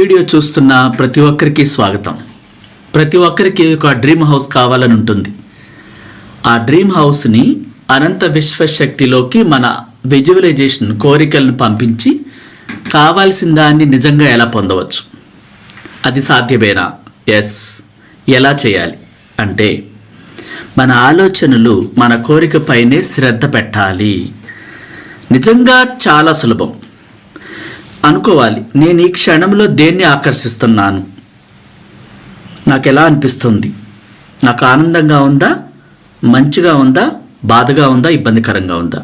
Video చూస్తున్న ప్రతి ఒక్కరికి స్వాగతం. ప్రతి ఒక్కరికి ఒక డ్రీమ్ హౌస్ కావాలని ఉంటుంది. ఆ డ్రీమ్ హౌస్ని అనంత విశ్వశక్తిలోకి మన విజువలైజేషన్ కోరికలను పంపించి కావాల్సిన దాన్ని నిజంగా ఎలా పొందవచ్చు? అది సాధ్యమేనా? ఎస్. ఎలా చేయాలి? అంటే మన ఆలోచనలు మన కోరికపైనే శ్రద్ధ పెట్టాలి. నిజంగా చాలా సులభం. అనుకోవాలి. నేను ఈ క్షణంలో దేన్ని ఆకర్షిస్తున్నాను? నాకు ఎలా అనిపిస్తుంది? నాకు ఆనందంగా ఉందా? మంచిగా ఉందా? బాధగా ఉందా? ఇబ్బందికరంగా ఉందా?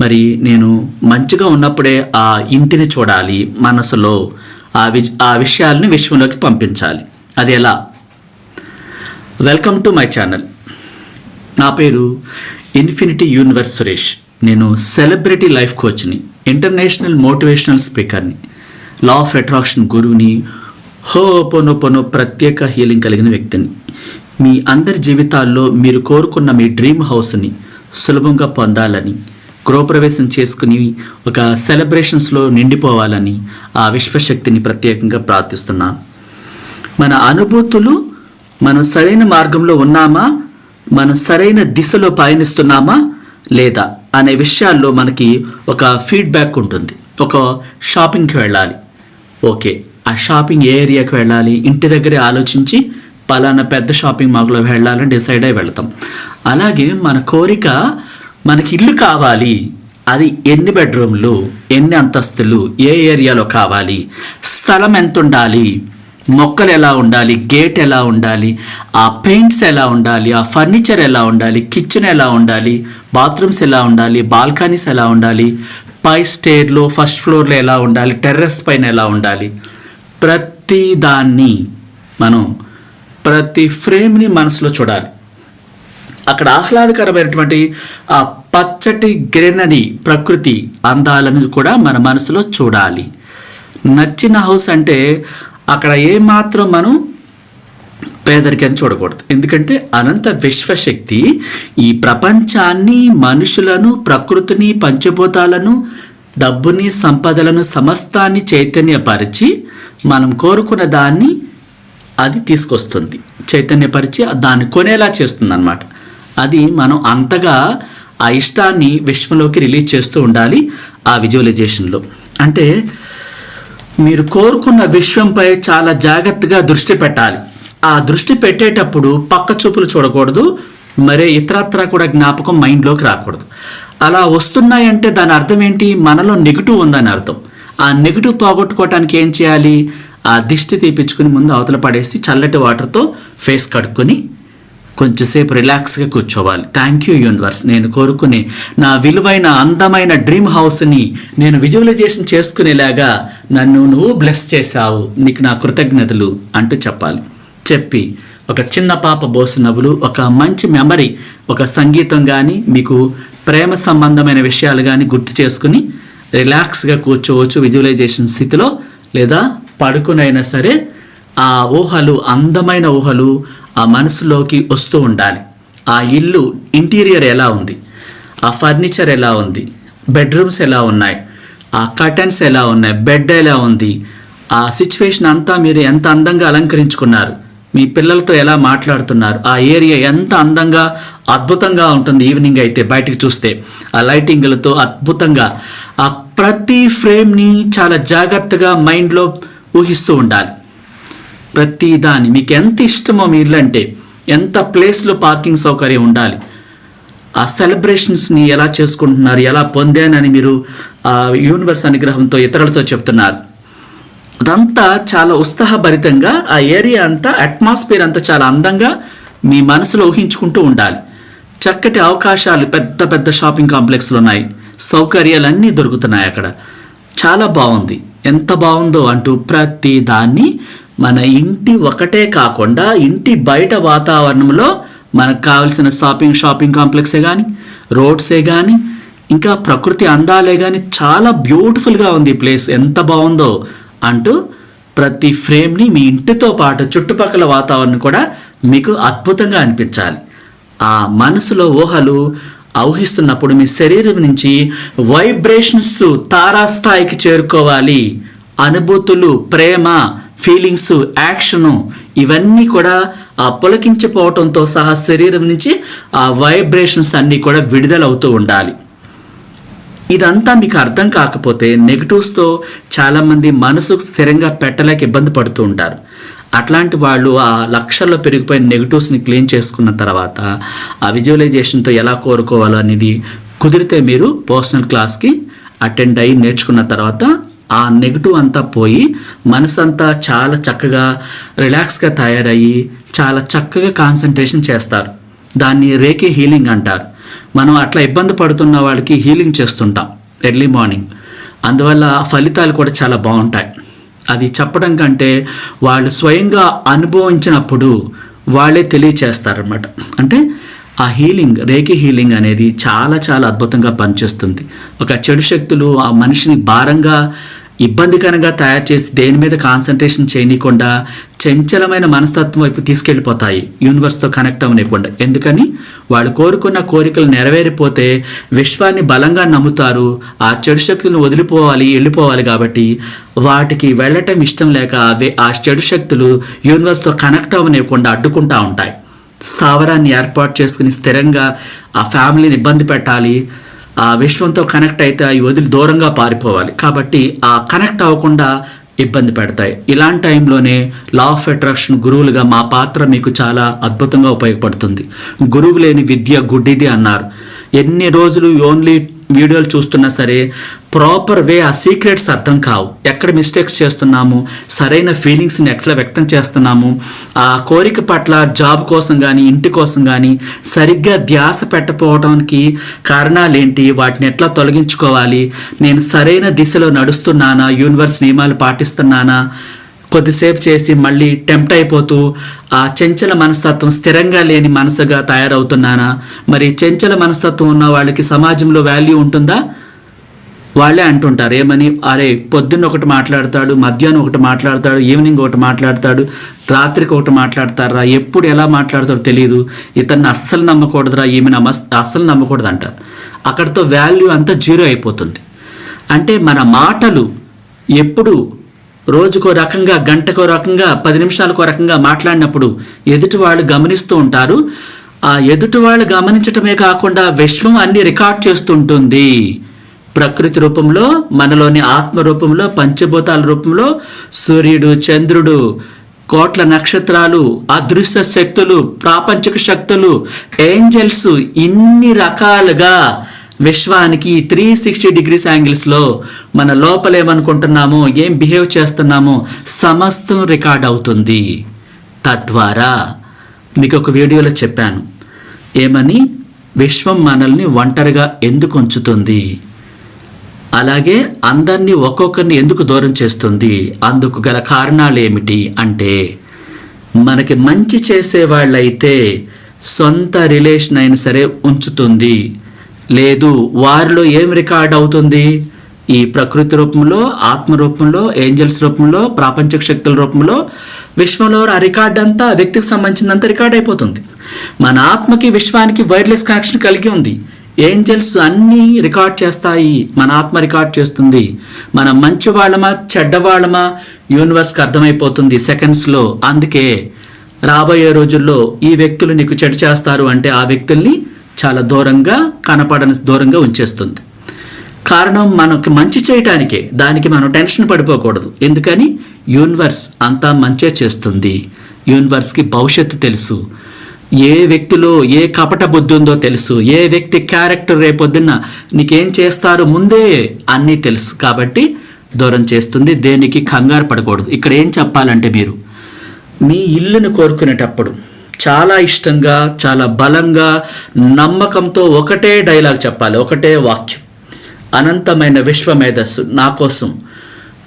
మరి నేను మంచిగా ఉన్నప్పుడే ఆ ఇంటిని చూడాలి మనసులో ఆ వి ఆ విషయాలని విశ్వంలోకి పంపించాలి. అది ఎలా? Welcome to my channel. నా పేరు ఇన్ఫినిటీ యూనివర్స్ సురేష్. నేను సెలబ్రిటీ లైఫ్ కోచ్ని. ఇంటర్నేషనల్ మోటివేషనల్ స్పీకర్ని లా ఆఫ్ అట్రాక్షన్ గురువుని హోపోనోపోనో ప్రత్యేక హీలింగ్ కలిగిన వ్యక్తిని. మీ అందరి జీవితాల్లో మీరు కోరుకున్న మీ డ్రీమ్ హౌస్ని సులభంగా పొందాలని గృహప్రవేశం చేసుకుని ఒక సెలబ్రేషన్స్లో నిండిపోవాలని ఆ విశ్వశక్తిని ప్రత్యేకంగా ప్రార్థిస్తున్నాను. మన అనుభూతులు మనం సరైన మార్గంలో ఉన్నామా? మనం సరైన దిశలో పయనిస్తున్నామా? లేదా అనే విషయాల్లో మనకి ఒక ఫీడ్బ్యాక్ ఉంటుంది. ఒక షాపింగ్కి వెళ్ళాలి. ఓకే ఆ షాపింగ్ ఏ ఏరియాకి వెళ్ళాలి? ఇంటి దగ్గరే ఆలోచించి పలానా పెద్ద షాపింగ్ మాల్లో వెళ్ళాలని డిసైడ్ అయి వెళ్తాం. అలాగే మన కోరిక మనకి ఇల్లు కావాలి. అది ఎన్ని బెడ్రూమ్లు ఎన్ని అంతస్తులు ఏ ఏరియాలో కావాలి? స్థలం ఎంత ఉండాలి మొక్కలు ఎలా ఉండాలి గేట్ ఎలా ఉండాలి ఆ పెయింట్స్ ఎలా ఉండాలి ఆ ఫర్నిచర్ ఎలా ఉండాలి కిచెన్ ఎలా ఉండాలి బాత్రూమ్స్ ఎలా ఉండాలి బాల్కనీస్ ఎలా ఉండాలి పై స్టేర్లో ఫస్ట్ ఫ్లోర్లో ఎలా ఉండాలి టెర్రస్ పైన ఎలా ఉండాలి. ప్రతి దాన్ని మనం ప్రతి ఫ్రేమ్ని మనసులో చూడాలి. అక్కడ ఆహ్లాదకరమైనటువంటి ఆ పచ్చటి గ్రీనరీ ప్రకృతి అందాలను కూడా మన మనసులో చూడాలి. నచ్చిన హౌస్ అంటే అక్కడ ఏమాత్రం మనం పేదరికాన్ని చూడకూడదు. ఎందుకంటే అనంత విశ్వశక్తి ఈ ప్రపంచాన్ని మనుషులను ప్రకృతిని పంచభూతాలను డబ్బుని సంపదలను సమస్తాన్ని చైతన్యపరిచి మనం కోరుకున్న దాన్ని అది తీసుకొస్తుంది. చైతన్యపరిచి దాన్ని కొనేలా చేస్తుంది అనమాట అది మనం అంతగా ఆ ఇష్టాన్ని విశ్వంలోకి రిలీజ్ చేస్తూ ఉండాలి ఆ విజువలైజేషన్లో. అంటే మీరు కోరుకున్న విషయంపై చాలా జాగ్రత్తగా దృష్టి పెట్టాలి. ఆ దృష్టి పెట్టేటప్పుడు పక్క చూపులు చూడకూడదు మరే ఇతరత్రా కూడా జ్ఞాపకం మైండ్లోకి రాకూడదు. అలా వస్తున్నాయంటే దాని అర్థం ఏంటి? మనలో నెగిటివ్ ఉందని అర్థం. ఆ నెగిటివ్ పోగొట్టుకోవటానికి ఏం చేయాలి? ఆ దిష్టి తీపించుకుని ముందు అవతల పడేసి చల్లటి వాటర్తో ఫేస్ కడుక్కొని కొంచెంసేపు రిలాక్స్గా కూర్చోవాలి. థ్యాంక్ యూ యూనివర్స్ నేను కోరుకునే నా విలువైన అందమైన డ్రీమ్ హౌస్ని నేను విజువలైజేషన్ చేసుకునేలాగా నన్ను నువ్వు బ్లెస్ చేశావు. నీకు నా కృతజ్ఞతలు అంటూ చెప్పాలి. చెప్పి ఒక చిన్న పాప బోసు నవ్వులు ఒక మంచి మెమరీ ఒక సంగీతం కానీ మీకు ప్రేమ సంబంధమైన విషయాలు కానీ గుర్తు చేసుకుని రిలాక్స్గా కూర్చోవచ్చు విజువలైజేషన్ స్థితిలో. లేదా పడుకునైనా సరే ఆ ఊహలు అందమైన ఊహలు ఆ మనసులోకి వస్తూ ఉండాలి. ఆ ఇల్లు ఇంటీరియర్ ఎలా ఉంది? ఆ ఫర్నిచర్ ఎలా ఉంది? బెడ్రూమ్స్ ఎలా ఉన్నాయి? ఆ కర్టన్స్ ఎలా ఉన్నాయి? బెడ్ ఎలా ఉంది? ఆ సిచ్యువేషన్ అంతా మీరు ఎంత అందంగా అలంకరించుకున్నారు? మీ పిల్లలతో ఎలా మాట్లాడుతున్నారు? ఆ ఏరియా ఎంత అందంగా అద్భుతంగా ఉంటుంది ఈవినింగ్ అయితే బయటికి చూస్తే. ఆ లైటింగ్లతో అద్భుతంగా ఆ ప్రతి ఫ్రేమ్ని చాలా జాగ్రత్తగా మైండ్లో ఊహిస్తూ ఉండాలి. ప్రతి దాన్ని మీకు ఎంత ఇష్టమో మీ ఇల్లు అంటే ఎంత ప్లేస్లో పార్కింగ్ సౌకర్యం ఉండాలి. ఆ సెలబ్రేషన్స్ని ఎలా చేసుకుంటున్నారు ఎలా పొందానని మీరు ఆ యూనివర్స్ అనుగ్రహంతో ఇతరులతో చెప్తున్నారు. అదంతా చాలా ఉత్సాహభరితంగా ఆ ఏరియా అంతా అట్మాస్ఫియర్ అంతా చాలా అందంగా మీ మనసులో ఊహించుకుంటూ ఉండాలి. చక్కటి అవకాశాలు పెద్ద పెద్ద షాపింగ్ కాంప్లెక్స్లు ఉన్నాయి. సౌకర్యాలన్నీ దొరుకుతున్నాయి అక్కడ. చాలా బాగుంది. ఎంత బాగుందో అంటూ ప్రతి దాన్ని మన ఇంటి ఒకటే కాకుండా ఇంటి బయట వాతావరణంలో మనకు కావలసిన షాపింగ్ షాపింగ్ కాంప్లెక్సే కానీ రోడ్సే కానీ ఇంకా ప్రకృతి అందాలే కానీ చాలా బ్యూటిఫుల్గా ఉంది ప్లేస్. ఎంత బాగుందో అంటూ ప్రతి ఫ్రేమ్ని మీ ఇంటితో పాటు చుట్టుపక్కల వాతావరణం కూడా మీకు అద్భుతంగా అనిపించాలి. ఆ మనసులో ఊహలు ఊహిస్తున్నప్పుడు మీ శరీరం నుంచి వైబ్రేషన్స్ తారాస్థాయికి చేరుకోవాలి. అనుభూతులు ప్రేమ ఫీలింగ్స్ యాక్షను ఇవన్నీ కూడా ఆ పులకించిపోవటంతో సహా శరీరం నుంచి ఆ వైబ్రేషన్స్ అన్నీ కూడా విడుదలవుతూ ఉండాలి. ఇదంతా మీకు అర్థం కాకపోతే నెగిటివ్స్తో చాలామంది మనసు స్థిరంగా పెట్టలేక ఇబ్బంది పడుతూ ఉంటారు. అట్లాంటి వాళ్ళు ఆ లక్షల్లో పెరిగిపోయిన నెగిటివ్స్ని క్లీన్ చేసుకున్న తర్వాత ఆ విజువలైజేషన్తో ఎలా కోరుకోవాలో అనేది కుదిరితే మీరు పర్సనల్ క్లాస్కి అటెండ్ అయ్యి నేర్చుకున్న తర్వాత ఆ నెగిటివ్ అంతా పోయి మనసంతా చాలా చక్కగా రిలాక్స్గా తయారయ్యి చాలా చక్కగా కాన్సన్ట్రేషన్ చేస్తారు. దాన్ని రేకి హీలింగ్ అంటారు. మనం అట్లా ఇబ్బంది పడుతున్న వాళ్ళకి హీలింగ్ చేస్తుంటాం ఎర్లీ మార్నింగ్. అందువల్ల ఫలితాలు కూడా చాలా బాగుంటాయి. అది చెప్పడం కంటే వాళ్ళు స్వయంగా అనుభవించినప్పుడు వాళ్ళే తెలియచేస్తారనమాట అంటే ఆ హీలింగ్ రేకి హీలింగ్ అనేది చాలా చాలా అద్భుతంగా పనిచేస్తుంది. ఒక చెడు శక్తులు ఆ మనిషిని భారంగా ఇబ్బందికరంగా తయారు చేసి దేని మీద కాన్సన్ట్రేషన్ చేయనీయకుండా చంచలమైన మనస్తత్వం వైపు తీసుకెళ్ళిపోతాయి. యూనివర్స్తో కనెక్ట్ అవ్వనివ్వకుండా ఎందుకని? వాళ్ళు కోరుకున్న కోరికలు నెరవేరిపోతే విశ్వాన్ని బలంగా నమ్ముతారు. ఆ చెడు శక్తులను వదిలిపోవాలి వెళ్ళిపోవాలి కాబట్టి వాటికి వెళ్ళటం ఇష్టం లేక అవే ఆ చెడు శక్తులు యూనివర్స్తో కనెక్ట్ అవ్వనివ్వకుండా అడ్డుకుంటా ఉంటాయి. స్థావరాన్ని ఏర్పాటు చేసుకుని స్థిరంగా ఆ ఫ్యామిలీని ఇబ్బంది పెట్టాలి. ఆ విశ్వంతో కనెక్ట్ అయితే అవి వదిలి దూరంగా పారిపోవాలి. కాబట్టి ఆ కనెక్ట్ అవ్వకుండా ఇబ్బంది పెడతాయి. ఇలాంటి టైంలోనే లా ఆఫ్ అట్రాక్షన్ గురువులుగా మా పాత్ర మీకు చాలా అద్భుతంగా ఉపయోగపడుతుంది. గురువు లేని విద్య గుడ్డిది అన్నారు. ఎన్ని రోజులు ఓన్లీ వీడియోలు చూస్తున్నా సరే ప్రాపర్ వే ఆ సీక్రెట్స్ అర్థం కావు. ఎక్కడ మిస్టేక్స్ చేస్తున్నాము సరైన ఫీలింగ్స్ని ఎట్లా వ్యక్తం చేస్తున్నాము ఆ కోరిక పట్ల జాబ్ కోసం కానీ ఇంటి కోసం కానీ సరిగ్గా ధ్యాస పెట్టకపోవడానికి కారణాలేంటి వాటిని ఎట్లా తొలగించుకోవాలి నేను సరైన దిశలో నడుస్తున్నానా యూనివర్స్ నియమాలు పాటిస్తున్నానా కొద్దిసేపు చేసి మళ్ళీ టెంప్ట్ అయిపోతూ ఆ చెంచల మనస్తత్వం స్థిరంగా లేని మనసుగా తయారవుతున్నానా? మరి చెంచల మనస్తత్వం ఉన్న వాళ్ళకి సమాజంలో వాల్యూ ఉంటుందా? వాళ్ళే అంటుంటారు. ఏమని? అరే పొద్దున్న ఒకటి మాట్లాడతాడు మధ్యాహ్నం ఒకటి మాట్లాడతాడు ఈవినింగ్ ఒకటి మాట్లాడతాడు రాత్రికి ఒకటి మాట్లాడతారా ఎప్పుడు ఎలా మాట్లాడతాడో తెలియదు ఇతన్ని అస్సలు నమ్మకూడదురా ఈమెను అస్సలు నమ్మకూడదు అంటారు అక్కడితో వాల్యూ అంతా జీరో అయిపోతుంది. అంటే మన మాటలు ఎప్పుడు రోజుకో రకంగా గంటకో రకంగా పది నిమిషాలకో రకంగా మాట్లాడినప్పుడు ఎదుటి వాళ్ళు గమనిస్తూ ఉంటారు. ఆ ఎదుటి వాళ్ళు గమనించటమే కాకుండా విశ్వం అన్ని రికార్డ్ చేస్తుంటుంది ప్రకృతి రూపంలో మనలోని ఆత్మ రూపంలో పంచభూతాల రూపంలో సూర్యుడు చంద్రుడు కోట్ల నక్షత్రాలు అదృశ్య శక్తులు ప్రాపంచిక శక్తులు ఏంజల్స్ ఇన్ని రకాలుగా విశ్వానికి త్రీ సిక్స్టీ డిగ్రీస్ యాంగిల్స్లో మన లోపలేమనుకుంటున్నామో ఏం బిహేవ్ చేస్తున్నామో సమస్తం రికార్డ్ అవుతుంది. తద్వారా మీకు ఒక వీడియోలో చెప్పాను. ఏమని? విశ్వం మనల్ని ఒంటరిగా ఎందుకు ఉంచుతుంది? అలాగే అందరినీ ఒక్కొక్కరిని ఎందుకు దూరం చేస్తుంది? అందుకు గల కారణాలు ఏమిటి అంటే మనకి మంచి చేసేవాళ్ళైతే సొంత రిలేషన్ అయినా సరే ఉంచుతుంది. లేదు వారిలో ఏం రికార్డ్ అవుతుంది? ఈ ప్రకృతి రూపంలో ఆత్మ రూపంలో ఏంజల్స్ రూపంలో ప్రాపంచిక శక్తుల రూపంలో విశ్వంలో ఆ రికార్డ్ అంతా ఆ వ్యక్తికి సంబంధించినంత రికార్డ్ అయిపోతుంది. మన ఆత్మకి విశ్వానికి వైర్లెస్ కనెక్షన్ కలిగి ఉంది. ఏంజల్స్ అన్నీ రికార్డ్ చేస్తాయి. మన ఆత్మ రికార్డ్ చేస్తుంది. మనం మంచి వాళ్ళమా చెడ్డవాళ్ళమా యూనివర్స్కి అర్థమైపోతుంది సెకండ్స్లో. అందుకే రాబోయే రోజుల్లో ఈ వ్యక్తులు నీకు చెడు చేస్తారు అంటే ఆ వ్యక్తుల్ని చాలా దూరంగా కనపడని దూరంగా ఉంచేస్తుంది. కారణం మనకి మంచి చేయటానికే దానికి మనం టెన్షన్ పడిపోకూడదు. ఎందుకని? యూనివర్స్ అంతా మంచే చేస్తుంది. యూనివర్స్కి భవిష్యత్తు తెలుసు. ఏ వ్యక్తిలో ఏ కపట బుద్ధి ఉందో తెలుసు. ఏ వ్యక్తి క్యారెక్టర్ రేపొద్దున్న నీకేం చేస్తారు ముందే అన్నీ తెలుసు. కాబట్టి దూరం చేస్తుంది. దేనికి కంగారు పడకూడదు. ఇక్కడ ఏం చెప్పాలంటే మీరు మీ ఇల్లును కోరుకునేటప్పుడు చాలా ఇష్టంగా చాలా బలంగా నమ్మకంతో ఒకటే డైలాగ్ చెప్పాలి ఒకటే వాక్యం. అనంతమైన విశ్వమేధస్సు నా కోసం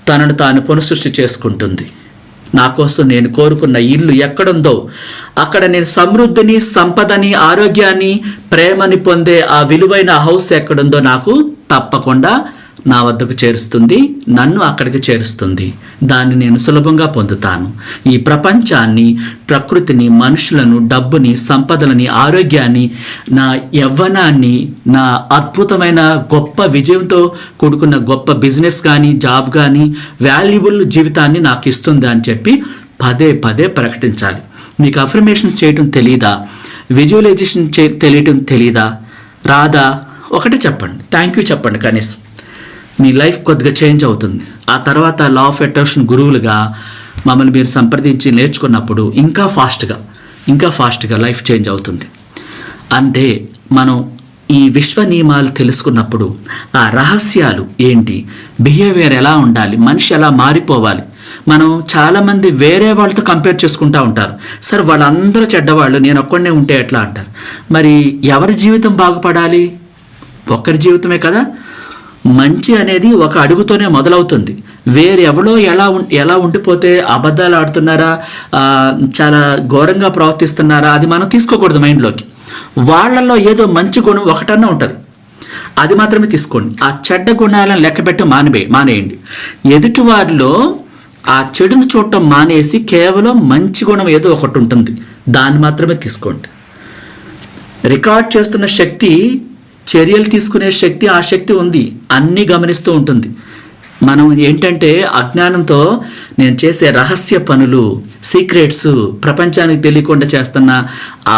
తనను తాను పునఃసృష్టి చేసుకుంటుంది. నా కోసం నేను కోరుకున్న ఇల్లు ఎక్కడుందో అక్కడ నేను సమృద్ధిని సంపదని ఆరోగ్యాన్ని ప్రేమని పొందే ఆ విలువైన హౌస్ ఎక్కడుందో నాకు తప్పకుండా నా వద్దకు చేరుస్తుంది నన్ను అక్కడికి చేరుస్తుంది. దాన్ని నేను సులభంగా పొందుతాను. ఈ ప్రపంచాన్ని ప్రకృతిని మనుషులను డబ్బుని సంపదలని ఆరోగ్యాన్ని నా యవ్వనాన్ని నా అద్భుతమైన గొప్ప విజయంతో కూడుకున్న గొప్ప బిజినెస్ కానీ జాబ్ కానీ వాల్యుబుల్ జీవితాన్ని నాకు ఇస్తుంది అని చెప్పి పదే పదే ప్రకటించాలి. మీకు అఫర్మేషన్స్ చేయటం తెలీదా? విజువలైజేషన్ చే తెలియటం తెలీదా? రాదా? ఒకటి చెప్పండి. థ్యాంక్ యూ చెప్పండి కనీసం. మీ లైఫ్ కొద్దిగా చేంజ్ అవుతుంది. ఆ తర్వాత లా ఆఫ్ అట్రాక్షన్ గురువులుగా మమ్మల్ని మీరు సంప్రదించి నేర్చుకున్నప్పుడు ఇంకా ఫాస్ట్గా ఇంకా ఫాస్ట్గా లైఫ్ చేంజ్ అవుతుంది. అంటే మనం ఈ విశ్వ నియమాలు తెలుసుకున్నప్పుడు ఆ రహస్యాలు ఏంటి? బిహేవియర్ ఎలా ఉండాలి? మనిషి ఎలా మారిపోవాలి? మనం చాలామంది వేరే వాళ్ళతో కంపేర్ చేసుకుంటూ ఉంటారు. సార్ వాళ్ళందరూ చెడ్డవాళ్ళు నేను ఒక్కడనే ఉంటే ఎట్లా? అంటారు. మరి ఎవరి జీవితం బాగుపడాలి? ఒక్కరి జీవితమే కదా? మంచి అనేది ఒక అడుగుతోనే మొదలవుతుంది. వేరెవడో ఎలా ఉం ఎలా ఉండిపోతే అబద్ధాలు ఆడుతున్నారా చాలా ఘోరంగా ప్రవర్తిస్తున్నారా అది మనం తీసుకోకూడదు మైండ్లోకి. వాళ్ళల్లో ఏదో మంచి గుణం ఒకటన్నా ఉంటుంది. అది మాత్రమే తీసుకోండి. ఆ చెడ్డ గుణాలను లెక్కపెట్టి మానివే మానేయండి. ఎదుటి వారిలో ఆ చెడును చూడటం మానేసి కేవలం మంచి గుణం ఏదో ఒకటి ఉంటుంది. దాన్ని మాత్రమే తీసుకోండి. రికార్డ్ చేస్తున్న శక్తి చర్యలు తీసుకునే శక్తి ఆ శక్తి ఉంది. అన్నీ గమనిస్తూ ఉంటుంది. మనం ఏంటంటే అజ్ఞానంతో నేను చేసే రహస్య పనులు సీక్రెట్స్ ప్రపంచానికి తెలియకుండా చేస్తున్న ఆ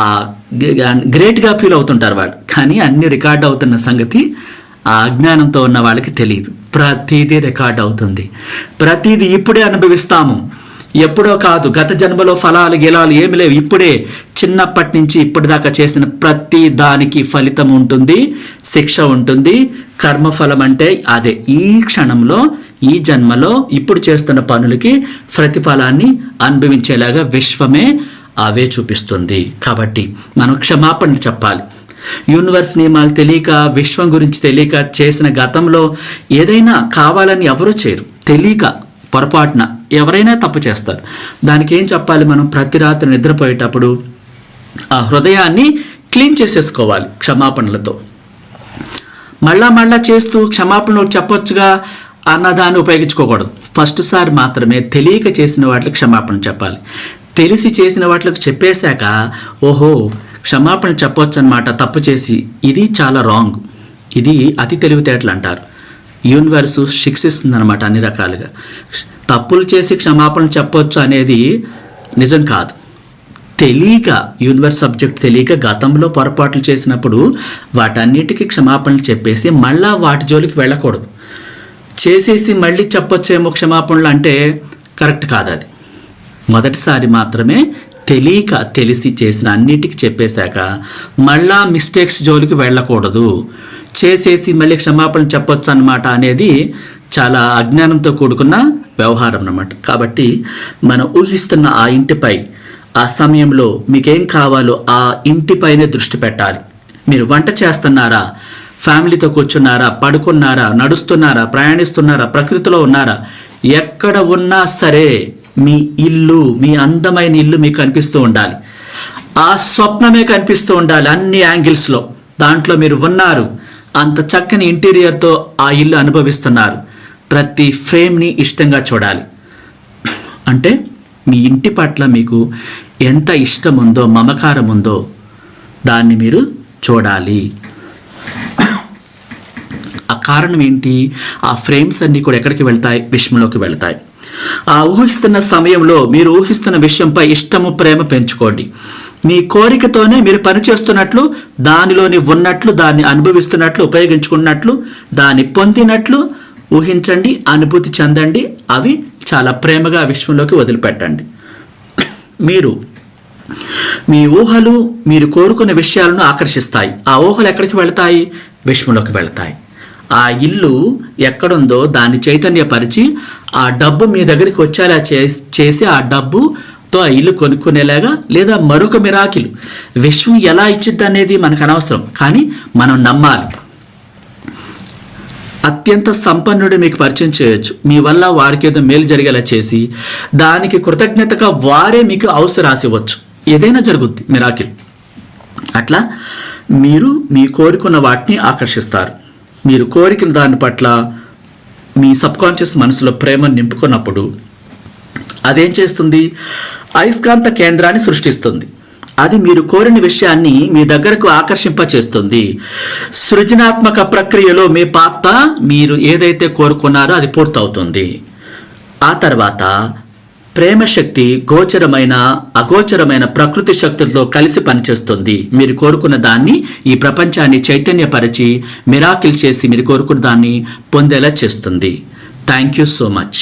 గ్రేట్గా ఫీల్ అవుతుంటారు వాళ్ళు. కానీ అన్ని రికార్డ్ అవుతున్న సంగతి ఆ అజ్ఞానంతో ఉన్న వాళ్ళకి తెలియదు. ప్రతిదీ రికార్డ్ అవుతుంది. ప్రతిదీ ఇప్పుడే అనుభవిస్తాము. ఎప్పుడో కాదు గత జన్మలో ఫలాలు గిలాలు ఏమి లేవు. ఇప్పుడే చిన్నప్పటి నుంచి ఇప్పటిదాకా చేసిన ప్రతి దానికి ఫలితం ఉంటుంది శిక్ష ఉంటుంది కర్మఫలం అంటే అదే. ఈ క్షణంలో ఈ జన్మలో ఇప్పుడు చేస్తున్న పనులకి ప్రతిఫలాన్ని అనుభవించేలాగా విశ్వమే అవే చూపిస్తుంది. కాబట్టి మనం క్షమాపణ చెప్పాలి. యూనివర్స్ నియమాలు తెలియక విశ్వం గురించి తెలియక చేసిన గతంలో ఏదైనా కావాలని ఎవరూ చేయరు. తెలియక పొరపాటున ఎవరైనా తప్పు చేస్తారు. దానికి ఏం చెప్పాలి మనం? ప్రతి రాత్రి నిద్రపోయేటప్పుడు ఆ హృదయాన్ని క్లీన్ చేసేసుకోవాలి క్షమాపణలతో. మళ్ళా మళ్ళా చేస్తూ క్షమాపణలు చెప్పొచ్చుగా అన్నదాన్ని ఉపయోగించుకోకూడదు. ఫస్ట్ సారి మాత్రమే తెలియక చేసిన వాటికి క్షమాపణ చెప్పాలి. తెలిసి చేసిన వాటికి చెప్పేశాక ఓహో క్షమాపణ చెప్పొచ్చు అనమాట తప్పు చేసి. ఇది చాలా రాంగ్. ఇది అతి తెలివితేటలు అంటారు. యూనివర్సు శిక్షిస్తుంది అనమాట అన్ని రకాలుగా. తప్పులు చేసి క్షమాపణ చెప్పొచ్చు అనేది నిజం కాదు. తెలియక యూనివర్స్ సబ్జెక్ట్ తెలియక గతంలో పొరపాట్లు చేసినప్పుడు వాటన్నిటికీ క్షమాపణలు చెప్పేసి మళ్ళా వాటి జోలికి వెళ్ళకూడదు. చేసేసి మళ్ళీ చెప్పొచ్చేమో క్షమాపణలు అంటే కరెక్ట్ కాదు అది మొదటిసారి మాత్రమే తెలియక తెలిసి చేసిన అన్నిటికీ చెప్పేశాక మళ్ళా మిస్టేక్స్ జోలికి వెళ్ళకూడదు. చేసేసి మళ్ళీ క్షమాపణ చెప్పొచ్చు అన్నమాట అనేది చాలా అజ్ఞానంతో కూడుకున్న వ్యవహారం అన్నమాట. కాబట్టి మనం ఊహిస్తున్న ఆ ఇంటిపై ఆ సమయంలో మీకేం కావాలో ఆ ఇంటిపైనే దృష్టి పెట్టాలి. మీరు వంట చేస్తున్నారా? ఫ్యామిలీతో కూర్చున్నారా? పడుకున్నారా? నడుస్తున్నారా? ప్రయాణిస్తున్నారా? ప్రకృతిలో ఉన్నారా? ఎక్కడ ఉన్నా సరే మీ ఇల్లు మీ అందమైన ఇల్లు మీకు కనిపిస్తూ ఉండాలి. ఆ స్వప్నమే కనిపిస్తూ ఉండాలి అన్ని యాంగిల్స్లో. దాంట్లో మీరు ఉన్నారు. అంత చక్కని ఇంటీరియర్తో ఆ ఇల్లు అనుభవిస్తున్నారు. ప్రతి ఫ్రేమ్ని ఇష్టంగా చూడాలి. అంటే మీ ఇంటి పట్ల మీకు ఎంత ఇష్టం ఉందో మమకారం ఉందో దాన్ని మీరు చూడాలి. ఆ కారణం ఏంటి? ఆ ఫ్రేమ్స్ అన్నీ కూడా ఎక్కడికి వెళ్తాయి? విషయంలోకి వెళ్తాయి. ఆ ఊహిస్తున్న సమయంలో మీరు ఊహిస్తున్న విషయంపై ఇష్టము ప్రేమ పెంచుకోండి. మీ కోరికతోనే మీరు పనిచేస్తున్నట్లు దానిలోని ఉన్నట్లు దాన్ని అనుభవిస్తున్నట్లు ఉపయోగించుకున్నట్లు దాన్ని పొందినట్లు ఊహించండి అనుభూతి చెందండి అవి చాలా ప్రేమగా విశ్వంలోకి వదిలిపెట్టండి. మీరు మీ ఊహలు మీరు కోరుకున్న విషయాలను ఆకర్షిస్తాయి. ఆ ఊహలు ఎక్కడికి వెళ్తాయి? విశ్వంలోకి వెళతాయి. ఆ ఇల్లు ఎక్కడుందో దాన్ని చైతన్యపరిచి ఆ డబ్బు మీ దగ్గరికి వచ్చేలా చేసి చేసి ఆ తో ఆ ఇల్లు కొనుక్కునేలాగా లేదా మరొక మిరాకిలు. విశ్వం ఎలా ఇచ్చిద్ది అనేది మనకు అనవసరం కానీ మనం నమ్మాలి. అత్యంత సంపన్నుడు మీకు పరిచయం చేయొచ్చు. మీ వల్ల వారికి ఏదో మేలు జరిగేలా చేసి దానికి కృతజ్ఞతగా వారే మీకు అవసరం రాసివ్వచ్చు. ఏదైనా జరుగుద్ది మిరాకిల్. అట్లా మీరు మీ కోరుకున్న వాటిని ఆకర్షిస్తారు. మీరు కోరికిన దాని పట్ల మీ సబ్కాన్షియస్ మనసులో ప్రేమను నింపుకున్నప్పుడు అదేం చేస్తుంది? అయస్కాంత కేంద్రాన్ని సృష్టిస్తుంది. అది మీరు కోరిన విషయాన్ని మీ దగ్గరకు ఆకర్షింప చేస్తుంది సృజనాత్మక ప్రక్రియలో మీ పాత్ర మీరు ఏదైతే కోరుకున్నారో అది పూర్తవుతుంది. ఆ తర్వాత ప్రేమ శక్తి గోచరమైన అగోచరమైన ప్రకృతి శక్తులతో కలిసి పనిచేస్తుంది. మీరు కోరుకున్న దాన్ని ఈ ప్రపంచాన్ని చైతన్యపరిచి మిరాకిల్ చేసి మీరు కోరుకున్న దాన్ని పొందేలా చేస్తుంది. Thank you so much